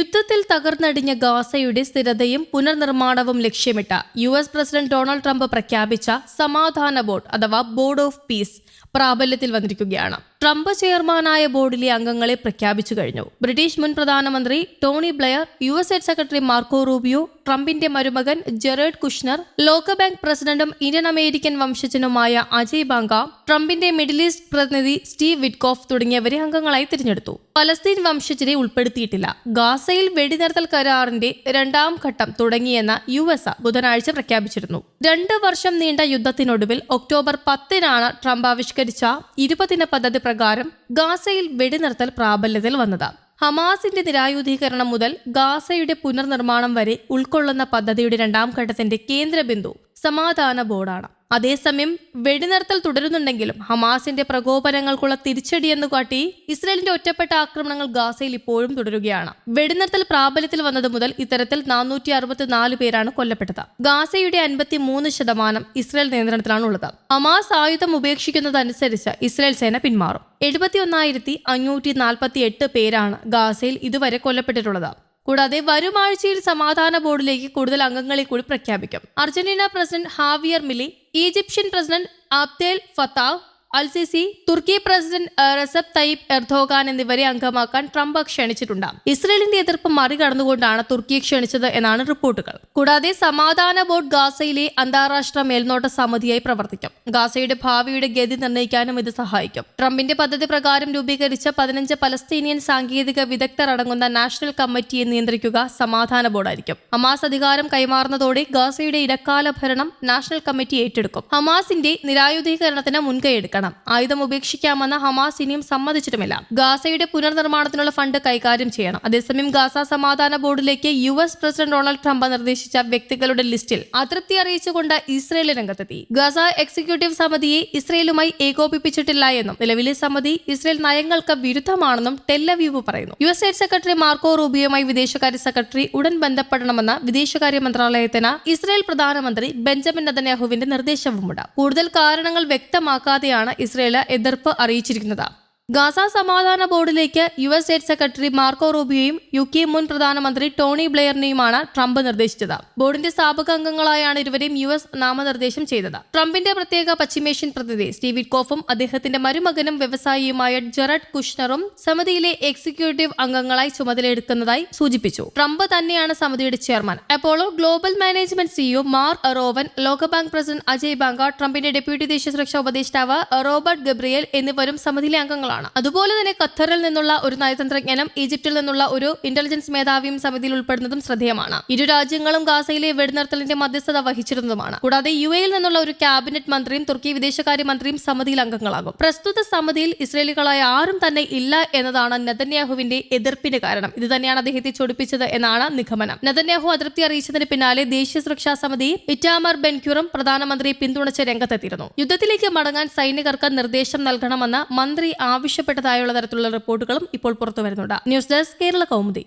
യുദ്ധത്തിൽ തകർന്നടിഞ്ഞ ഗാസയുടെ സ്ഥിരതയും പുനർനിർമ്മാണവും ലക്ഷ്യമിട്ട U S president Donald Trump പ്രഖ്യാപിച്ച സമാധാന ബോർഡ് അഥവാ ബോർഡ് ഓഫ് പീസ് പ്രാബല്യത്തിൽ വന്നിരിക്കുകയാണ്. ട്രംപ് ചെയർമാനായ ബോർഡിലെ അംഗങ്ങളെ പ്രഖ്യാപിച്ചു കഴിഞ്ഞു. ബ്രിട്ടീഷ് മുൻ പ്രധാനമന്ത്രി Tony Blair U S head secretary Marco Rubio ട്രംപിന്റെ മരുമകൻ ജെറേഡ് കുഷ്ണർ ലോകബാങ്ക് പ്രസിഡന്റും ഇന്ത്യൻ അമേരിക്കൻ വംശജനുമായ അജയ് ബാങ്ക ട്രംപിന്റെ മിഡിൽ ഈസ്റ്റ് പ്രതിനിധി സ്റ്റീവ് വിറ്റ്കോഫ് തുടങ്ങിയവരെ അംഗങ്ങളായി തിരഞ്ഞെടുത്തു. പലസ്തീൻ വംശജരെ ഉൾപ്പെടുത്തിയിട്ടില്ല. ഗാസയിൽ വെടിനിർത്തൽ കരാറിന്റെ രണ്ടാം ഘട്ടം തുടങ്ങിയെന്ന യു എസ് ബുധനാഴ്ച പ്രഖ്യാപിച്ചിരുന്നു. രണ്ട് വർഷം നീണ്ട യുദ്ധത്തിനൊടുവിൽ ഒക്ടോബർ പത്തിനാണ് ട്രംപ് ആവിഷ്കരിച്ച ഇരുപതിന പദ്ധതി പ്രകാരം ഗാസയിൽ വെടിനിർത്തൽ പ്രാബല്യത്തിൽ വന്നത്. ഹമാസിന്റെ നിരായുധീകരണം മുതൽ ഗാസയുടെ പുനർനിർമ്മാണം വരെ ഉൾക്കൊള്ളുന്ന പദ്ധതിയുടെ രണ്ടാം ഘട്ടത്തിന്റെ കേന്ദ്രബിന്ദു സമാധാന ബോർഡാണ്. അതേസമയം വെടിനിർത്തൽ തുടരുന്നുണ്ടെങ്കിലും ഹമാസിന്റെ പ്രകോപനങ്ങൾക്കുള്ള തിരിച്ചടിയെന്നു കാട്ടി ഇസ്രയേലിന്റെ ഒറ്റപ്പെട്ട ആക്രമണങ്ങൾ ഗാസയിൽ ഇപ്പോഴും തുടരുകയാണ്. വെടിനിർത്തൽ പ്രാബല്യത്തിൽ വന്നത് മുതൽ ഇത്തരത്തിൽ നാനൂറ്റി അറുപത്തിനാല് പേരാണ് കൊല്ലപ്പെട്ടത്. ഗാസയുടെ അൻപത്തി മൂന്ന് ശതമാനം ഇസ്രയേൽ നിയന്ത്രണത്തിലാണ് ഉള്ളത് ഹമാസ് ആയുധം ഉപേക്ഷിക്കുന്നതനുസരിച്ച് ഇസ്രയേൽ സേന പിന്മാറും. എഴുപത്തി ഒന്നായിരത്തി അഞ്ഞൂറ്റി നാൽപ്പത്തി എട്ട് പേരാണ് ഗാസയിൽ ഇതുവരെ കൊല്ലപ്പെട്ടിട്ടുള്ളത്. കൂടാതെ വരും ആഴ്ചയിൽ സമാധാന ബോർഡിലേക്ക് കൂടുതൽ അംഗങ്ങളെ കൂടി പ്രഖ്യാപിക്കും. Argentina president Javier Milei Egyptian president Abdel Fattah al Sisi Turkey president Recep Tayyip Erdogan എന്നിവരെ അംഗമാക്കാൻ ട്രംപ് ക്ഷണിച്ചിട്ടുണ്ട്. ഇസ്രയേലിന്റെ എതിർപ്പ് മറികടന്നുകൊണ്ടാണ് തുർക്കി ക്ഷണിച്ചത് എന്നാണ് റിപ്പോർട്ടുകൾ. കൂടാതെ സമാധാന ബോർഡ് ഗാസയിലെ അന്താരാഷ്ട്ര മേൽനോട്ട സമിതിയായി പ്രവർത്തിക്കും. ഗാസയുടെ ഭാവിയുടെ ഗതി നിർണയിക്കാനും ഇത് സഹായിക്കും. ട്രംപിന്റെ പദ്ധതി പ്രകാരം രൂപീകരിച്ച പതിനഞ്ച് പലസ്തീനിയൻ സാങ്കേതിക വിദഗ്ധർ അടങ്ങുന്ന നാഷണൽ കമ്മിറ്റിയെ നിയന്ത്രിക്കുക സമാധാന ബോർഡായിരിക്കും. ഹമാസ് അധികാരം കൈമാറുന്നതോടെ ഗാസയുടെ ഇടക്കാല ഭരണം നാഷണൽ കമ്മിറ്റി ഏറ്റെടുക്കും. ഹമാസിന്റെ നിരായുധീകരണത്തിന് മുൻകൈയെടുക്കണം ആയുധം ഉപേക്ഷിക്കാമെന്ന് ഹമാസ് ഇനിയും സമ്മതിച്ചിട്ടുമില്ല. ഗാസയുടെ പുനർനിർമ്മാണത്തിനുള്ള ഫണ്ട് കൈകാര്യം ചെയ്യണം. അതേസമയം ഗാസ സമാധാന ബോർഡിലേക്ക് U S president Donald Trump നിർദ്ദേശിച്ച വ്യക്തികളുടെ ലിസ്റ്റിൽ അതൃപ്തി അറിയിച്ചുകൊണ്ട് ഇസ്രയേൽ രംഗത്തെത്തി. ഗാസ എക്സിക്യൂട്ടീവ് സമിതിയെ ഇസ്രയേലുമായി ഏകോപിപ്പിച്ചിട്ടില്ല എന്നും നിലവിലെ സമിതി ഇസ്രയേൽ നയങ്ങൾക്ക് വിരുദ്ധമാണെന്നും ടെല്ലവീവ് പറയുന്നു. U S state secretary Marco റൂബിയുമായി വിദേശകാര്യ സെക്രട്ടറി ഉടൻ ബന്ധപ്പെടണമെന്ന വിദേശകാര്യ മന്ത്രാലയത്തിന് ഇസ്രയേൽ പ്രധാനമന്ത്രി ബെഞ്ചമിൻ നെതന്യാഹുവിന്റെ നിർദ്ദേശവുമുണ്ട്. കൂടുതൽ കാരണങ്ങൾ വ്യക്തമാക്കാതെയാണ് ഇസ്രയേൽ എതിർപ്പ് അറിയിച്ചിരിക്കുന്നത്. ഗാസ സമാധാന ബോർഡിലേക്ക് U S state secretary Marco റൂബിയോയും യു കെ മുൻ പ്രധാനമന്ത്രി ടോണി ബ്ലെയറിനെയുമാണ് ട്രംപ് നിർദ്ദേശിച്ചത്. ബോർഡിന്റെ സ്ഥാപക അംഗങ്ങളായാണ് ഇരുവരെയും യു എസ് നാമനിർദ്ദേശം ചെയ്തത്. ട്രംപിന്റെ പ്രത്യേക പശ്ചിമേഷ്യൻ പ്രതിനിധി സ്റ്റീവിഡ് കോഫും അദ്ദേഹത്തിന്റെ മരുമകനും വ്യവസായിയുമായ ജെറഡ് കുഷ്ണറും സമിതിയിലെ എക്സിക്യൂട്ടീവ് അംഗങ്ങളായി ചുമതലയെടുക്കുന്നതായി സൂചിപ്പിച്ചു. ട്രംപ് തന്നെയാണ് സമിതിയുടെ chairman. Apollo global management CEO Mark Rowan ലോകബാങ്ക് പ്രസിഡന്റ് അജയ് ബാങ്ക ട്രംപിന്റെ ഡെപ്യൂട്ടി ദേശീയ സുരക്ഷാ ഉപദേഷ്ടാവ് റോബർട്ട് ഗബ്രിയേൽ എന്നിവരും സമിതിയിലെ അംഗങ്ങളാണ്. അതുപോലെ തന്നെ ഖത്തറിൽ നിന്നുള്ള ഒരു നയതന്ത്രജ്ഞനും ഈജിപ്തിൽ നിന്നുള്ള ഒരു ഇന്റലിജൻസ് മേധാവിയും സമിതിയിൽ ഉൾപ്പെടുന്നതും ശ്രദ്ധേയമാണ്. ഇരു രാജ്യങ്ങളും ഗാസയിലെ വെടിനിർത്തലിന്റെ മധ്യസ്ഥത വഹിച്ചിരുന്നതുമാണ്. കൂടാതെ യു എയിൽ നിന്നുള്ള ഒരു ക്യാബിനറ്റ് മന്ത്രിയും തുർക്കി വിദേശകാര്യ മന്ത്രിയും സമിതിയിൽ അംഗങ്ങളാകും. പ്രസ്തുത സമിതിയിൽ ഇസ്രയേലികളായ ആരും തന്നെ ഇല്ല എന്നതാണ് നെതന്യാഹുവിന്റെ എതിർപ്പിന് കാരണം. ഇത് തന്നെയാണ് അദ്ദേഹത്തെ ചൊടിപ്പിച്ചത് എന്നാണ് നിഗമനം. നെതന്യാഹു അതൃപ്തി അറിയിച്ചതിന് പിന്നാലെ ദേശീയ സുരക്ഷാ സമിതി ഇറ്റാമർ ബെൻക്യൂറും പ്രധാനമന്ത്രിയെ പിന്തുണച്ച് രംഗത്തെത്തിയിരുന്നു. യുദ്ധത്തിലേക്ക് മടങ്ങാൻ സൈനികർക്ക് നിർദ്ദേശം നൽകണമെന്ന് മന്ത്രി ആവശ്യപ്പെട്ടതായുള്ള തരത്തിലുള്ള റിപ്പോർട്ടുകളും ഇപ്പോൾ പുറത്തു വരുന്നുണ്ട് ന്യൂസ് ഡെസ്ക് കേരള കൗമുദി.